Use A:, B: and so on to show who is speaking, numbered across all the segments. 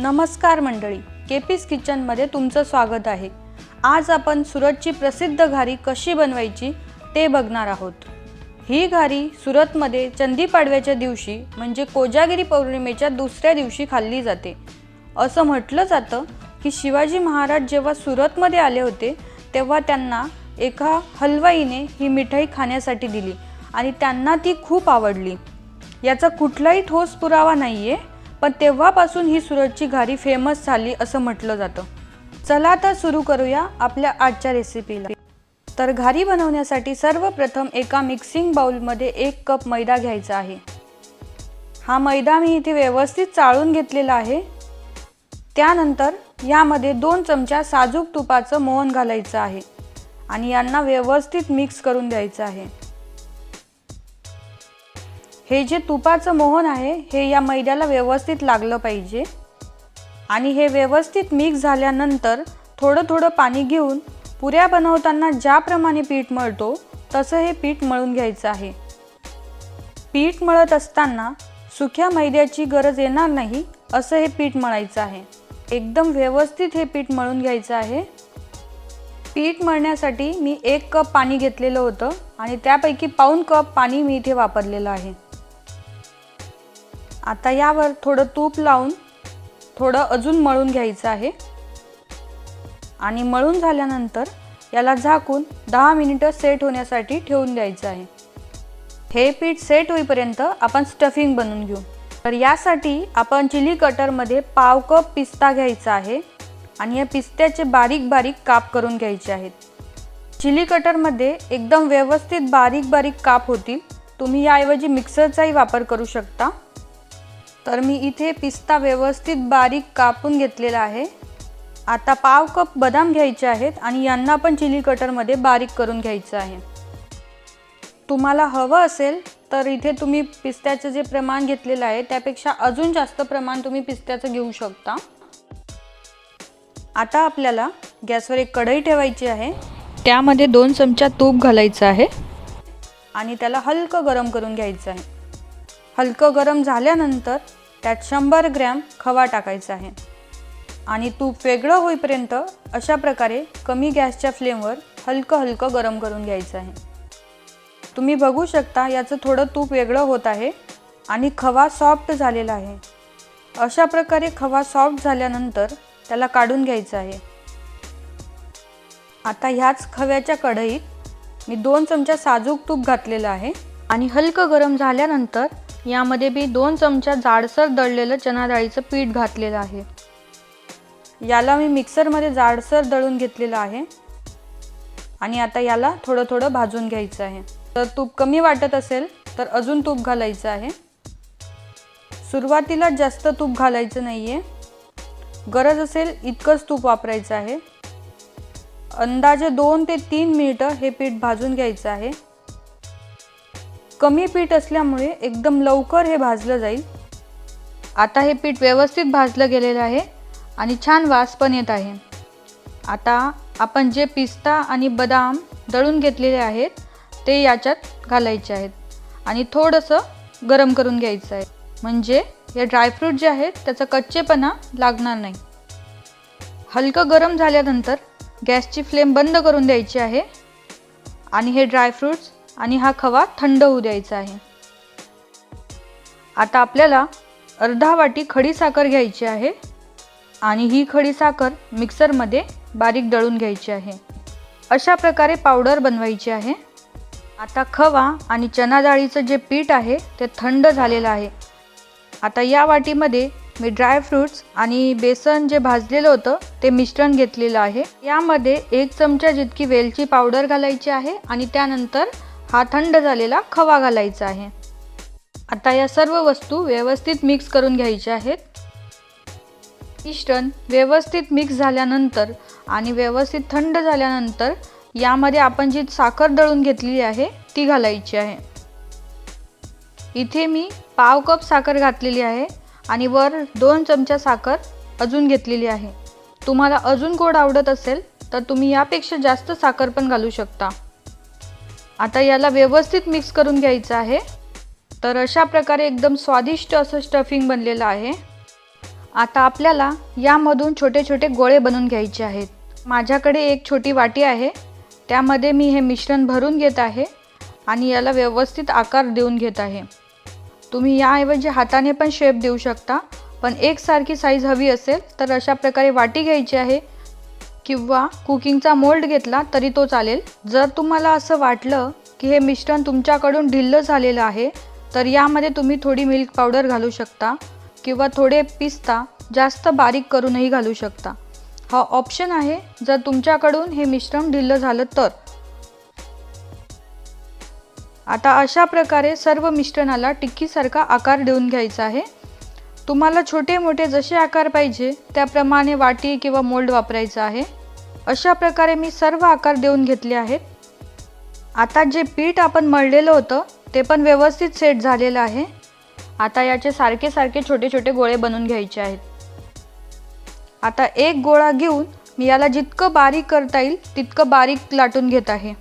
A: नमस्कार मंडळी केपीस किचनमध्ये तुमचं स्वागत आहे. आज आपण सुरतची प्रसिद्ध घारी कशी बनवायची ते बघणार आहोत. ही घारी सुरतमध्ये चंदी पाडव्याच्या दिवशी म्हणजे कोजागिरी पौर्णिमेच्या दुसऱ्या दिवशी खाल्ली जाते. असं म्हटलं जातं की शिवाजी महाराज जेव्हा सुरतमध्ये आले होते तेव्हा त्यांना एका हलवाईने ही मिठाई खाण्यासाठी दिली आणि त्यांना ती खूप आवडली. याचा कुठलाही ठोस पुरावा नाही आहे पण तेव्हापासून ही सुरतची घारी फेमस झाली असं म्हटलं जातं. चला तर सुरू करूया आपल्या आजच्या रेसिपीला तर घारी बनवण्यासाठी सर्वप्रथम एका मिक्सिंग बाउलमध्ये एक कप मैदा घ्यायचा आहे. हा मैदा मी इथे व्यवस्थित चाळून घेतलेला आहे. त्यानंतर यामध्ये दोन चमचा साजूक तुपाचं मोहन घालायचं आहे. आणि यांना व्यवस्थित मिक्स करून द्यायचं आहे. हे जे तुपाचं मोहन आहे हे या मैद्याला व्यवस्थित लागलं पाहिजे. आणि हे व्यवस्थित मिक्स झाल्यानंतर थोडं थोडं पाणी घेऊन पुऱ्या बनवताना ज्याप्रमाणे पीठ मळतो तसं हे पीठ मळून घ्यायचं आहे. पीठ मळत असताना सुक्या मैद्याची गरज येणार नाही असं हे पीठ मळायचं आहे. एकदम व्यवस्थित हे पीठ मळून घ्यायचं आहे. पीठ मळण्यासाठी मी एक कप पाणी घेतलेलं होतं आणि त्यापैकी पाऊन कप पाणी मी इथे वापरलेलं आहे. आता यावर थोडं तूप लावून थोडं अजून मळून घ्यायचं आहे. आणि मळून झाल्यानंतर याला झाकून दहा मिनिटं सेट होण्यासाठी ठेवून द्यायचं आहे. हे पीठ सेट होईपर्यंत आपण स्टफिंग बनवून घेऊ. तर यासाठी आपण चिली कटरमध्ये पाव कप पिस्ता घ्यायचा आहे आणि या पिस्त्याचे बारीक बारीक काप करून घ्यायचे आहेत. चिली कटरमध्ये एकदम व्यवस्थित बारीक बारीक काप होतील. तुम्ही याऐवजी मिक्सरचाही वापर करू शकता. तर मी इथे पिस्ता व्यवस्थित बारीक कापून घेतलेला आहे. आता पाव कप बदाम घ्यायचे आहेत आणि यांना पण चिली कटरमध्ये बारीक करून घ्यायचं आहे. तुम्हाला हवं असेल तर इथे तुम्ही पिस्त्याचं जे प्रमाण घेतलेलं आहे त्यापेक्षा अजून जास्त प्रमाण तुम्ही पिस्त्याचं घेऊ शकता. आता आपल्याला गॅसवर एक कढई ठेवायची आहे. त्यामध्ये दोन चमचा तूप घालायचं आहे. आणि त्याला हलकं गरम करून घ्यायचं आहे. हलकं गरम झाल्यानंतर त्यात शंभर ग्रॅम खवा टाकायचा आहे. आणि तूप वेगळं होईपर्यंत अशा प्रकारे कमी गॅसच्या फ्लेमवर हलकं हलकं गरम करून घ्यायचं आहे. तुम्ही बघू शकता याचं थोडं तूप वेगळं होत आहे आणि खवा सॉफ्ट झालेला आहे. अशा प्रकारे खवा सॉफ्ट झाल्यानंतर त्याला काढून घ्यायचं आहे. आता ह्याच खव्याच्या कढईत मी दोन चमचा साजूक तूप घातलेलं आहे. आणि हलकं गरम झाल्यानंतर यामध्ये मी दोन चमचा जाडसर दळलेलं चना डाळीचं पीठ घातलेलं आहे. याला मी मिक्सरमध्ये जाडसर दळून घेतलेलं आहे. आणि आता याला थोडं थोडं भाजून घ्यायचं आहे. तर तूप कमी वाटत असेल तर अजून तूप घालायचं आहे. सुरुवातीला जास्त तूप घालायचं नाही आहे गरज असेल इतकंच तूप वापरायचं आहे. अंदाजे दोन ते तीन मिनिटं हे पीठ भाजून घ्यायचं आहे. कमी पीठ असल्यामुळे एकदम लवकर हे भाजलं जाईल. आता हे पीठ व्यवस्थित भाजलं गेलेलं आहे आणि छान वास पण येत आहे. आता आपण जे पिस्ता आणि बदाम दळून घेतलेले आहेत ते याच्यात घालायचे आहेत आणि थोडंसं गरम करून घ्यायचं आहे. म्हणजे हे ड्रायफ्रूट जे आहेत त्याचा कच्चेपणा लागणार नाही. हलकं गरम झाल्यानंतर गॅसची फ्लेम बंद करून द्यायची आहे आणि हे ड्रायफ्रूट्स आणि हा खवा थंड होऊ द्यायचा आहे. आता आपल्याला अर्धा वाटी खडी साखर घ्यायची आहे आणि ही खडी साखर मिक्सरमध्ये बारीक दळून घ्यायची आहे. अशा प्रकारे पावडर बनवायची आहे. आता खवा आणि चना डाळीचं जे पीठ आहे ते थंड झालेलं आहे. आता या वाटीमध्ये मी ड्रायफ्रूट्स आणि बेसन जे भाजलेलं होतं ते मिश्रण घेतलेलं आहे. यामध्ये एक चमचा जितकी वेलची पावडर घालायची आहे आणि त्यानंतर हा थंड झालेला खवा घालायचा आहे. आता या सर्व वस्तू व्यवस्थित मिक्स करून घ्यायच्या आहेत. मिश्रण व्यवस्थित मिक्स झाल्यानंतर आणि व्यवस्थित थंड झाल्यानंतर यामध्ये आपण जी साखर दळून घेतलेली आहे ती घालायची आहे. इथे मी पाव कप साखर घातलेली आहे आणि वर दोन चमचा साखर अजून घेतलेली आहे. तुम्हाला अजून गोड आवडत असेल तर तुम्ही यापेक्षा जास्त साखर पण घालू शकता. आता याला व्यवस्थित मिक्स करून घ्यायचं आहे. तर अशा प्रकारे एकदम स्वादिष्ट असं स्टफिंग बनलेलं आहे. आता आपल्याला यामधून छोटे छोटे गोळे बनवून घ्यायचे आहेत. माझ्याकडे एक छोटी वाटी आहे. त्यामध्ये मी हे मिश्रण भरून घेत आहे आणि याला व्यवस्थित आकार देऊन घेत आहे. तुम्ही याऐवजी हाताने पण शेप देऊ शकता. पण एकसारखी साईज हवी असेल तर अशा प्रकारे वाटी घ्यायची आहे. किंवा कुकिंगचा मोल्ड घेतला तरी तो चालेल. जर तुम्हाला असं वाटलं की हे मिश्रण तुमच्याकडून ढिल्लं झालेलं आहे तर यामध्ये तुम्ही थोडी मिल्क पावडर घालू शकता किंवा थोडे पिस्ता जास्त बारीक करूनही घालू शकता. हा ऑप्शन आहे जर तुमच्याकडून हे मिश्रण ढिल्लं झालं तर. आता अशा प्रकारे सर्व मिश्रणाला टिक्कीसारखा आकार देऊन घ्यायचा आहे. तुम्हाला छोटे मोठे जसे आकार पाहिजे त्याप्रमाणे वाटी किंवा मोल्ड वापरायचा आहे. अशा प्रकारे मी सर्व आकार देऊन घेतले आहेत. आता जे पीठ आपण मळलेलं होतं ते पण व्यवस्थित सेट झालेलं आहे. आता याचे सारखे सारखे छोटे छोटे गोळे बनवून घ्यायचे आहेत. आता एक गोळा घेऊन मी याला जितकं बारीक करता येईल तितकं बारीक लाटून घेत आहे.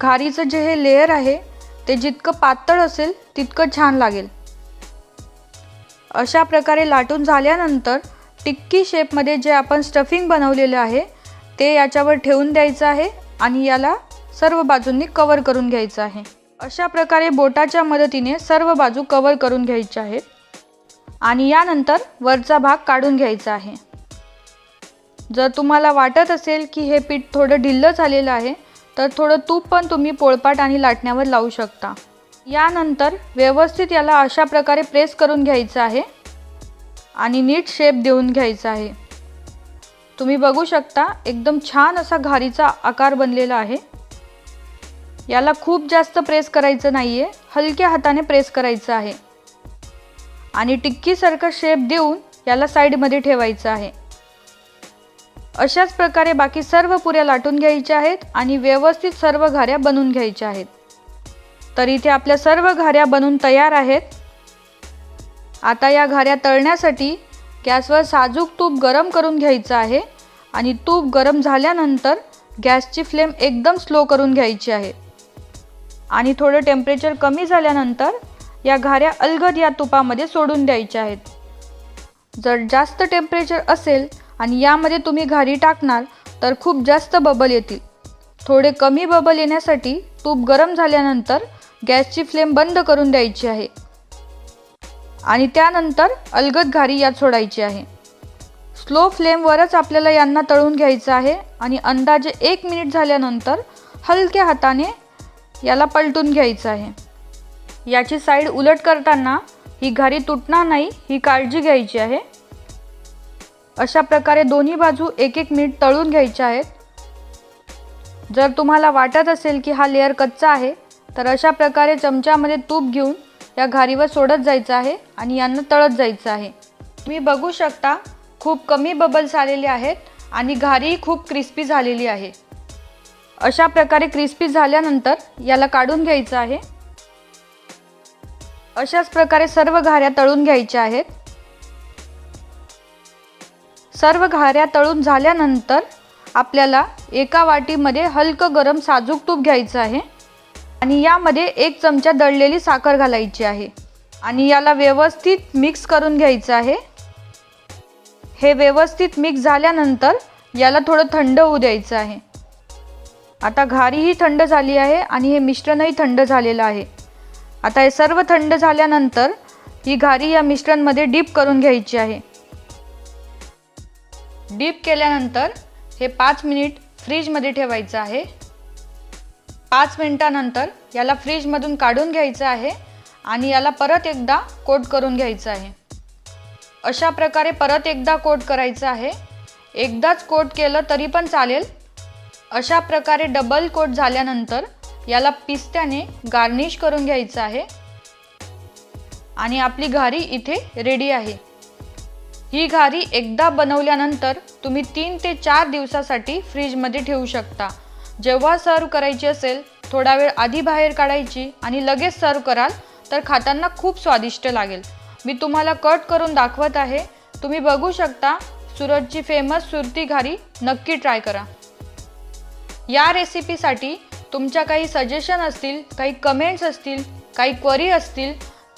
A: घारीचं जे हे लेअर आहे ते जितकं पातळ असेल तितकं छान लागेल. अशा प्रकारे लाटून झाल्यानंतर टिक्की शेपमध्ये जे आपण स्टफिंग बनवलेलं आहे ते याच्यावर ठेवून द्यायचं आहे आणि याला सर्व बाजूंनी कवर करून घ्यायचं आहे. अशा प्रकारे बोटाच्या मदतीने सर्व बाजू कवर करून घ्यायच्या आहेत आणि यानंतर वरचा भाग काढून घ्यायचा आहे. जर तुम्हाला वाटत असेल की हे पीठ थोडं ढिल्लं झालेलं आहे तर थोडं तूप पण तुम्ही पोळपाट आणि लाटण्यावर लावू शकता. यानंतर व्यवस्थित याला अशा प्रकारे प्रेस करून घ्यायचं आहे आणि नीट शेप देऊन घ्यायचा आहे. तुम्ही बघू शकता एकदम छान असा घारीचा आकार बनलेला आहे. याला खूप जास्त प्रेस करायचं नाही आहे हलक्या हाताने प्रेस करायचं आहे. आणि टिक्कीसारखं शेप देऊन याला साईडमध्ये ठेवायचं आहे. अशाच प्रकारे बाकी सर्व पुऱ्या लाटून घ्यायच्या आहेत आणि व्यवस्थित सर्व घाऱ्या बनवून घ्यायच्या आहेत. तर इथे आपल्या सर्व घाऱ्या बनून तयार आहेत. आता या घाऱ्या तळण्यासाठी गॅसवर साजूक तूप गरम करून घ्यायचं आहे आणि तूप गरम झाल्यानंतर गॅसची फ्लेम एकदम स्लो करून घ्यायची आहे. आणि थोडं टेम्परेचर कमी झाल्यानंतर या घाऱ्या अलगद या तुपामध्ये सोडून द्यायच्या आहेत. जर जास्त टेम्परेचर असेल आणि यामध्ये तुम्ही घारी टाकणार तर खूप जास्त बबल येतील. थोडे कमी बबल येण्यासाठी तूप गरम झाल्यानंतर गॅसची फ्लेम बंद करून द्यायची आहे. आणि त्यानंतर अलगद घारी यात सोडायची आहे. स्लो फ्लेमवरच आपल्याला यांना तळून घ्यायचं आहे आणि अंदाजे एक मिनिट झाल्यानंतर हलक्या हाताने याला पलटून घ्यायचं आहे. याची साईड उलट करताना ही घारी तुटणार नाही ही काळजी घ्यायची आहे. अशा प्रकारे दोन्ही बाजू एक एक मिनिट तळून घ्यायच्या आहेत. जर तुम्हाला वाटत असेल की हा लेअर कच्चा आहे तर अशा प्रकारे चमच्यामध्ये तूप घेऊन या घारीवर सोडत जायचं आहे आणि यांना तळत जायचं आहे. तुम्ही बघू शकता खूप कमी बबल्स आलेले आहेत आणि घारी खूप क्रिस्पी झालेली आहे. अशा प्रकारे क्रिस्पी झाल्यानंतर याला काढून घ्यायचं आहे. अशाच प्रकारे सर्व घाऱ्या तळून घ्यायच्या आहेत. सर्व घाऱ्या तळून झाल्यानंतर आपल्याला एका वाटीमध्ये हलकं गरम साजूक तूप घ्यायचं आहे. आणि यामध्ये एक चमचा दळलेली साखर घालायची आहे. आणि याला व्यवस्थित मिक्स करून घ्यायचं आहे. हे व्यवस्थित मिक्स झाल्यानंतर याला थोडं थंड होऊ द्यायचं आहे. आता घारीही थंड झाली आहे आणि हे मिश्रणही थंड झालेलं आहे. आता हे सर्व थंड झाल्यानंतर ही घारी या मिश्रणमध्ये डीप करून घ्यायची आहे. डीप केल्यानंतर हे पाच मिनिट फ्रीजमध्ये ठेवायचं आहे. पाच मिनटानंतर याला फ्रीजमधून काढून घ्यायचं आहे आणि याला परत एकदा कोट करून घ्यायचं आहे. अशा प्रकारे परत एकदा कोट करायचं आहे. एकदाच कोट केलं तरी पण चालेल. अशा प्रकारे डबल कोट झाल्यानंतर याला पिस्त्याने गार्निश करून घ्यायचं आहे. आणि आपली घारी इथे रेडी आहे. ही घारी एकदा बनवल्यानंतर तुम्ही तीन ते चार दिवसासाठी फ्रीजमध्ये ठेवू शकता. जेव्हा सर्व करायची असेल थोडा वेळ आधी बाहेर काढायची आणि लगेच सर्व कराल तर खाताना खूप स्वादिष्ट लागेल. मी तुम्हाला कट करून दाखवत आहे. तुम्ही बघू शकता सुरतची फेमस सुरती घारी नक्की ट्राय करा. या रेसिपीसाठी तुमच्या काही सजेशन असतील काही कमेंट्स असतील काही क्वरी असतील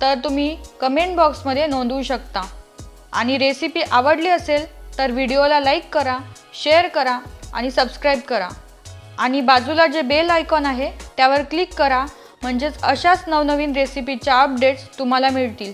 A: तर तुम्ही कमेंट बॉक्समध्ये नोंदवू शकता. आणि रेसिपी आवडली असेल तर व्हिडिओला लाईक करा शेअर करा आणि सबस्क्राईब करा. आणि बाजूला जे बेल आयकॉन आहे त्यावर क्लिक करा. म्हणजेच अशाच नवनवीन रेसिपीच्या अपडेट्स तुम्हाला मिळतील.